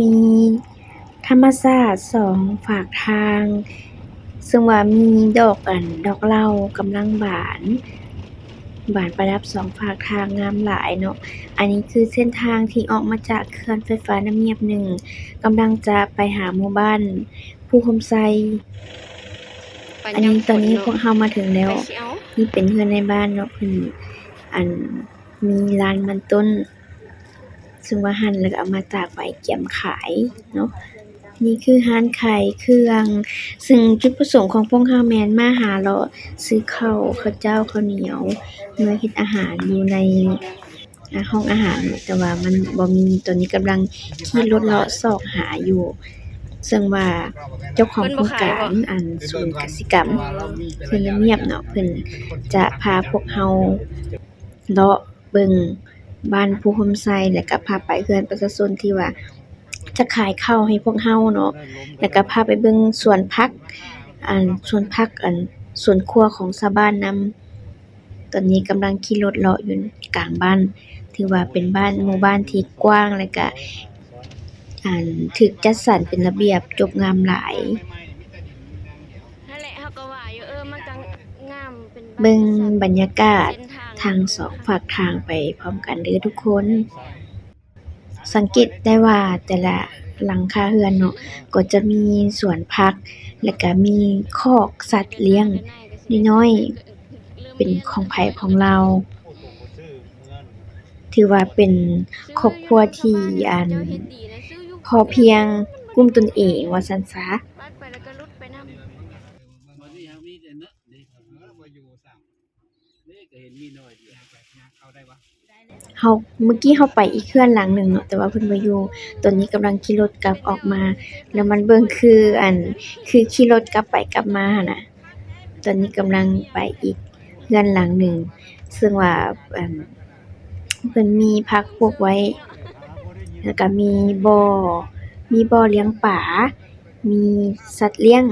มีธรรมชาติสองฝากทาง ซึ่งว่ามีดอก อันดอกเหล้ากำลังบาน บานประดับสองฝากทางงามหลายเนาะ อันนี้คือเส้นทางที่ออกมาจากเขื่อนไฟฟ้าน้ำเงียบหนึ่งกำลังจะไปหาหมู่บ้านภูคมไซ อันนี้ตอนนี้พวกเรามาถึงแล้วไปสิเอานี่เป็นเพื่อนในบ้านเนาะเพิ่นอันมีร้านมันต้น ซึ่งว่าหั่นแล้วก็เอามาตากไว้เกี่ยมขายเนาะนี่คือร้านขายเครื่อง ซึ่งจุดประสงค์ของพวกเราแมนมาหาเลาะซื้อข้าวข้าวเจ้าข้าวเหนียวเมาเฮ็ดอาหารอยู่ในห้องอาหาร แต่ว่ามันบ่มีตอนนี้กำลังขี่รถเลาะซอกหาอยู่ ซึ่งว่าเจ้าของโครงการอันศูนย์กสิกรรมเพิ่นเงียบเนาะเพิ่นจะพาพวกเฮาเลาะเบิ่ง บ้านภูคมไซแล้วก็พาไปเฮือนประชาชนที่ว่าจะขายข้าวให้พวกเฮาเนาะ แล้วก็พาไปเบิ่งสวนผัก อันสวนผัก อันสวนครัวของชาวบ้านนำ ตอนนี้กำลังขี่รถเลาะอยู่กลางบ้าน ถือว่าเป็นบ้าน หมู่บ้านที่กว้างแล้วก็ อันถูกจัดสรรเป็นระเบียบ จบงามหลายนั่นแหละเฮาก็ว่าอยู่เออมันก็งามเป็นบ้านเบิ่งจัดสรรบรรยากาศเส้น ทางทางสองฝากทางไปพร้อมกันเด้อทุกคน สังเกตได้ว่าแต่ละหลังคาเรือนเนาะก็จะมีสวนผัก แล้วก็มีคอกสัตว์เลี้ยงน้อยๆเป็นของไผของเรา ถือว่าเป็นครอบครัวที่อัน พอเพียงกุ้มตนเองว่าซั่นซะ ปัดไปแล้วก็ลุดไปนำ วันนี้ยังมีแต่เนอะนี่ครับเออมาอยู่สั่งนี่ก็เห็นมีน้อยเดียวไปนะ เขาเฮาเมื่อกี้เฮาไปอีกเคลื่อนหลังหนึ่งเนาะ แต่ว่าเพิ่นบ่อยู่ ตอนนี้กำลังขี่รถกลับออกมา แล้วมันเบิ่งคือ อันคือขี่รถกลับไปกลับมาหั่นน่ะ ตอนนี้กำลังไปอีกเรือนหลังหนึ่ง ซึ่งว่า อันเพิ่นมีพักพวกไว้ แล้วก็มีบ่อ มีบ่อเลี้ยงปลา มีสัตว์เลี้ยง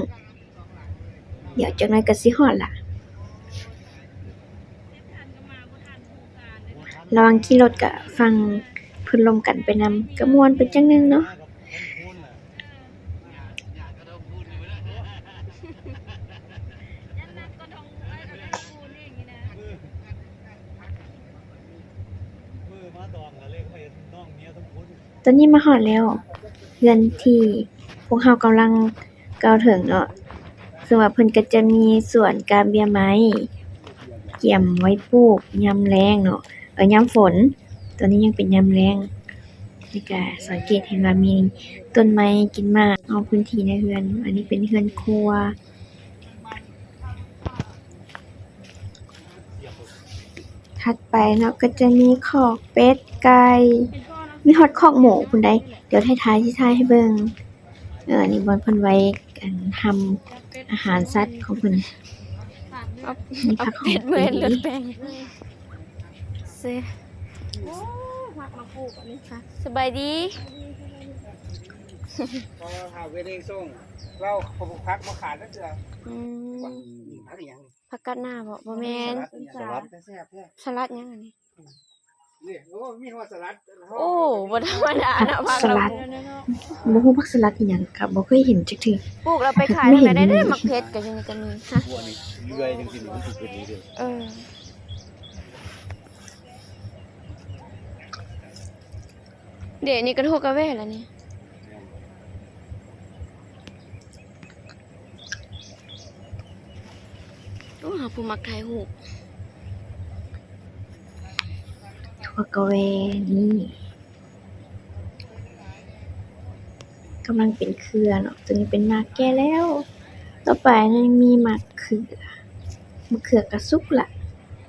เดี๋ยวจักหน่อยก็สิฮอดล่ะ ระหว่างขี่รถก็ฟังเพิ่นลมกันไปนำก็ม่วนเป็นจังนึงเนาะตอนนี้มาฮอดแล้วเรือนที่พวกเรากำลังก้าวถึงเนาะซึ่งว่าเพิ่นก็จะมีส่วนการเบียไม้ เกี่ยมไว้ปลูกยามแล้งเนาะ เออยามฝนตอนนี้ยังเป็นยามแล้งนี่ก็สังเกตเห็นว่ามีต้นไม้กินมากเอาพื้นที่ในเรือน อันนี้เป็นเรือนครัวถัดไปเนาะก็จะมีขอกเป็ดไก่มีฮอดคอกหมูพุ่นใดเดี๋ยวท้ายๆสิถ่ายให้เบิ่งเออนี่บอนพิ่นไว้กันทำอาหารสัตว์ของเพิ่นเอามีเอาผักหอเป็ดเมื่อยดีเลือดแป ลงเซสบายดีพอหาเวรเองส่งเราพอพักมาขาดแล้วเจืออืมพักอย่างผักกาดหน้าบ่บ่แม่นสลัดแซ่บแท้สลัดยังอันนี้นี่โอ้มีหัวสลัดโอ้บ่ธรรมดานะผักสเราลัดบ่ฮู้ผักสลัดอีหยังครับบ่เคยเห็นจักเทื่อปลูกแล้วไปขายได้ไหมได้ได้มักเพชรก็อยู่นี่ก็มีฮะบัวนี่เลื่อยจังสิมันสิเป็นนี้เด้อเออ เดี๋ยวนี้ก็โทรกาแฟแล้วนี่โอ้หาผู้มักถ่ายรูปถั่วกะเวนี่กำลังเป็นเครือเนาะตัวนี้เป็นมากแก่แล้ว ต่อไปนั้นมีมากเขือมะเขือกระสุกล่ะ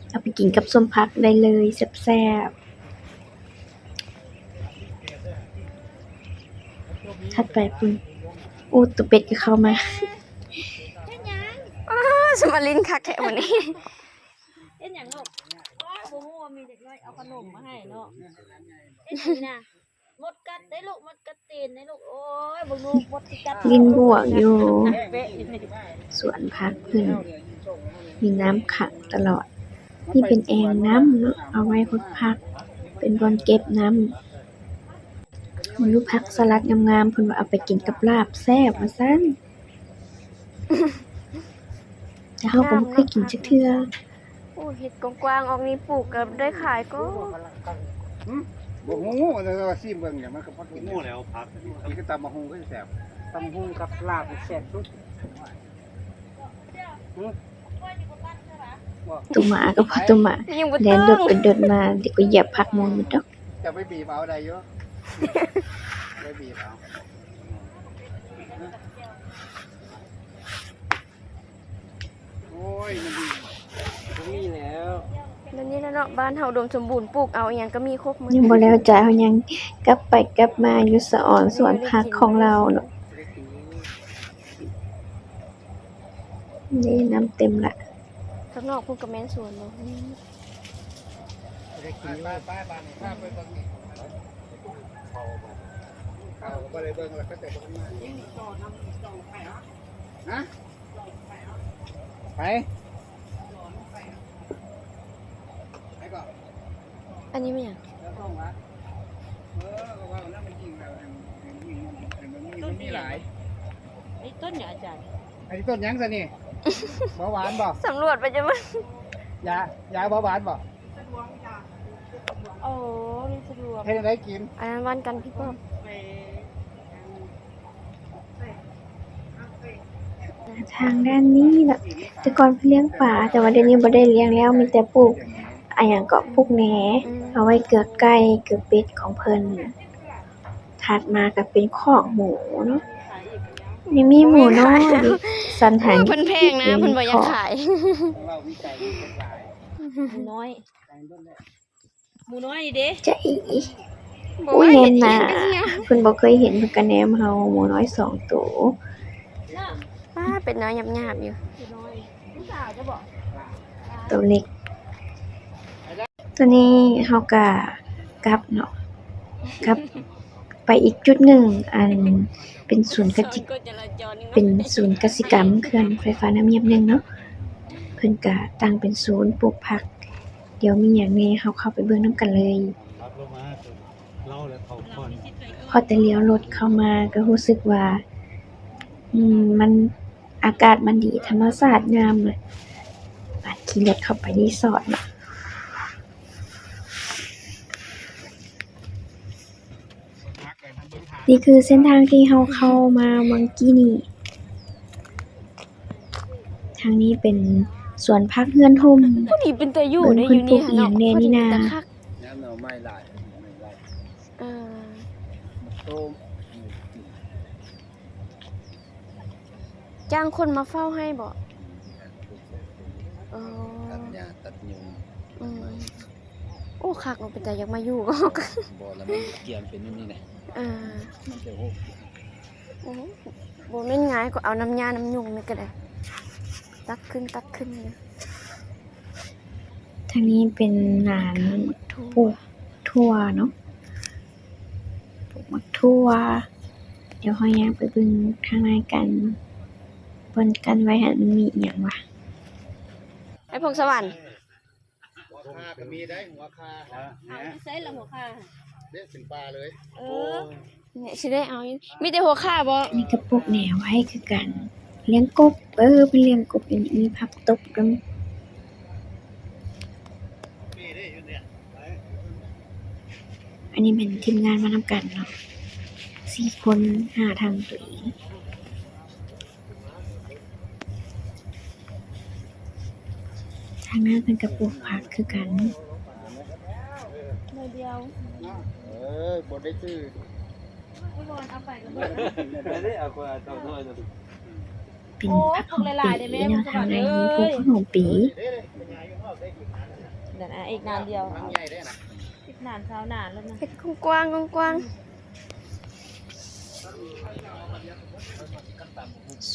เอาไปกินกับส้มพักได้เลยแซ่บๆ ถัดไปคุณโอ้ตัวเป็ดก็เข้ามาอ้าสมาลินคักแท้วันนี้เอ็นอย่างลูกว้าวโมโหมีเด็กน้อยเอาขนมมาให้เนาะเอ็นนี่นะมดกัดได้ลูกมดกัดตีนได้ลูกโอ้ยบ่ลูกมดสิกัดลินบวกอยู่เป๊ะอีกนี่สวนพักขึ้นมีน้ำขังตลอด นี่เป็นแอ่งน้ำเนาะเอาไว้พดพัก เป็นบอนเก็บน้ำ มันรูปผักสลัดงามๆเพิ่นว่าเอาไปกินกับลาบแซ่บว่าซั่นแต่เฮาก็บ่เคยกินจักเทื่อโอ้เห็ดกว้างๆออกนี้ปลูกกับได้ขายก็บ่ฮู้แต่ว่าซิมเบิ่งเนี่ยมันก็พักกินโง่แล้วพักนี่ก็ตำมะฮุงก็แซ่บตำหุ่งกับลาบแซ่บสุดตุ่มหมาก็พอตุ่มหมายังบ่แดตึนงโดดเป็นโดดมาเดี๋ยวก็เหยียบผักหมดดอกจะไปบีบเอาได้อยู่ ไปบีบเอาโอ้ยมันดีก็มีแล้วแล้วนี่นะเนาะบ้านเฮาอุดมสมบูรณ์ปลูกเอาอหยังก็มีครบหมดยังบ่แล้วจ้าเฮายังกลับไปกลับมาอยู่สะออนสวนผักของเราเนาะนี่น้ำเต็มละข้างนอกพุ่นก็แม่นสวนบ่ไปไปไปบ้านข้าไปเบิ่งนี่ เขาก็เลยเบิ่งแล้วก็แต่เบิ่งมาฮะไปไปก่อนอันนี้ไมันหยังแล้วต้องวะเออก็ว่าแล้วมันยิงแล้วอันมันยิงมันมีมันมีหลายนี่ต้นเนี่ยอาจารย์อันนี้ต้นยังซะนี่เบาหวานบ่สำรวจไปจะมันยายาเบาหวานบ่โอ้นี่สะดวกให้ได้กินอันนั้นวันกันพี่ป้อม ทางด้านนี้เนาะแต่ก่อนเพิ่นเลี้ยงปลาแต่ว่าเดี๋ยวนี้บ่ได้เลี้ยงแล้วมีแต่ปลูกอะหยังก็ปลูกแหนอืมเอาไว้เกลือไก่เกลือเป็ดของเพิ่น ถัดมาก็เป็นคอกหมูเนาะยังมีหมูน้อยอีกสันหารเพิ่นแพงนะเพิ่นบ่อยากขายเราวิจัยมีคนหลายหมูน้อยใจต้นแรกหมูน้อยนี่เด้จะอีบ่อุ้ยว่าเห็เห็ดนอีน่ะหยังก็สิอะเพิ่นบ่เคยเห็นเพิ่นก็แนมเฮาหมูน้อยสองตัวน่ะ ป้าเป็นน้อยหยาบๆอยู่หมูน้อยลูกสาวจะบอกตัวเล็ก ตัวนี้เฮาก็กลับเนาะกลับ ไปอีกจุดหนึ่งอันเป็นศูนย์กสิกฎจราจรนี่เป็นศูนย์กสิกรรมเขื่อนไฟฟ้าน้ำเยียบหนึงเนาะเพิ่นก็ตั้งเป็นศูนย์ปลูกผัก เดี๋ยวมีหยังแหน่เฮาเข้าไปเบิ่งนํกันเลยพักลงมาเล่าแล้วเขาก่อนพอแต่เลี้ยวรถเข้ามาก็รู้สึกว่า อืมมัน อากาศมันดีธรรมชาติงามเลยบาดขี่รถเข้าไปรีสอร์ทเนาะพักเลยทำเบิ่งทางนี่คือเส้นทางที่เราเข้ามาวังกี้นี่ ทางนี้เป็นสวนพักเฮือนห่มผู้ดีเป็นแต่อยู่ได้เบิ่องยู่เพิ่นี่นปลูกอีหยังแน่นี่นาพอดีเป็ตคักน้ำหน่อไม้หลายไม่หลายเออ โตม จ้างคนมาเฝ้าให้บ่เออตัดหญ้าตัดยุงอืมโอ้คักมันเป็นแต่อยากมาอยู่ก็บ่แล้วมันเกี่ยมเป็นนี่นะเออมันจะโหกโอ้บ่แม่นง่ายก็เอาน้ำยาน้ำยุงนี่ก็ได้ ตักขึ้นตักขึ้นเลยทางนี้เป็นหลานถูกปลูกทั่วเนาะปลูกมักทั่ว เดี๋ยวเฮาย่างไปเบิ่งทางในกัน บนกันไว้หันมันมีอีหยังวะไอ้พงสวรรค์หัวคาก็มีได้หัวคาเอาใส่ละหัวค่ะเด็ดถึงปลาเลยเออเนี่ยสิได้เอาอยู่มีแต่หัวข้าบ่นี่ก็ปลูกแหนไว้คือกัน เลี้ยงกบ เออเป็นเลี้ยงกบอย่างนี้มีผักตบกันมีได้อยู่เนี่ยอันนี้เป็นทีมงานมานำกันเนาะสี่คนหาทางตัวเองางหน้าเป็นกระปลูกผักคือกันหน่อยเดียวเออบดได้ซื้อพี่บอลเอาไปกับเบิดไม่ได้เอาคนเอาถ้วยตัวเป็นผักหอมปีเนาะทางในมีพวกผักหอมปีเดี๋ยวนะอีกนานเดียวมันใหญ่ได้นะอีกนานเช้านานแล้วนะเฮ็ดกว้างๆกว้าง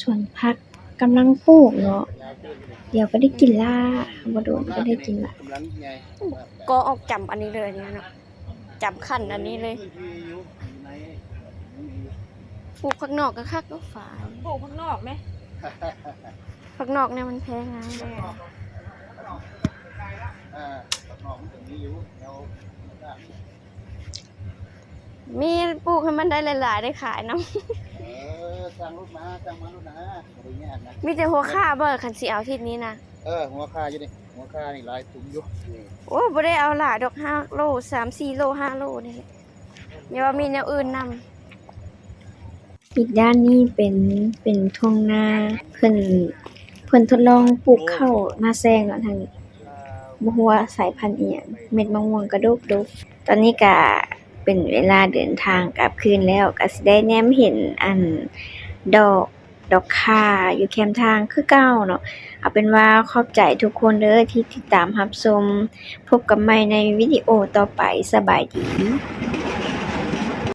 ส่วนผัก กำลังปลูกเนาะ เดี๋ยวก็ได้กินล่าบ่โดนก็ได้กินละกำลังใหญ่ๆก็ออกจำอันนี้เลยเนี่ยเนาะจำขั้นอันนี้เลยที่อยู่ในปลูกข้างนอกก็คักก็ฝายปลูกข้างนอกไหมข้างนอกเนี่ยมันแพงไงอ่าหอมถึงนี้อยู่แล้ว มีปลูกให้มันได้หลายๆได้ขายนํเออสั่งรถมาสั่งมารถนะบ่ได้ยากนะมีแต่หัวค่าเบิกคันสิเอาทิศนี้นะเออหัวค่าอยู่นี่หัวค่านี่หลายถุงอยู่นี่โอ้บ่ได้เอาหลายดอก5โล3 4โล5โลนี่แหละอย่าว่ามีแนวอื่นนำอีกด้านนี้เป็นเป็นทุ่งนาเพิ่นเพิ่นทดลองปลูกข้าวหน้าแซงเนาะทางนี้บ่ฮู้ว่าสายพันธุ์อีหยังเม็ดมะม่วงกระดกดกตอนนี้ก็ เป็นเวลาเดินทางกลับคืนแล้วก็สิได้แนมเห็นอันดอกดอกค่าอยู่แคมทางคือเก้าเนาะเอาเป็นว่าขอบใจทุกคนเด้อที่ติดตามรับชมพบกันใหม่ในวิดีโอต่อไปสบายดี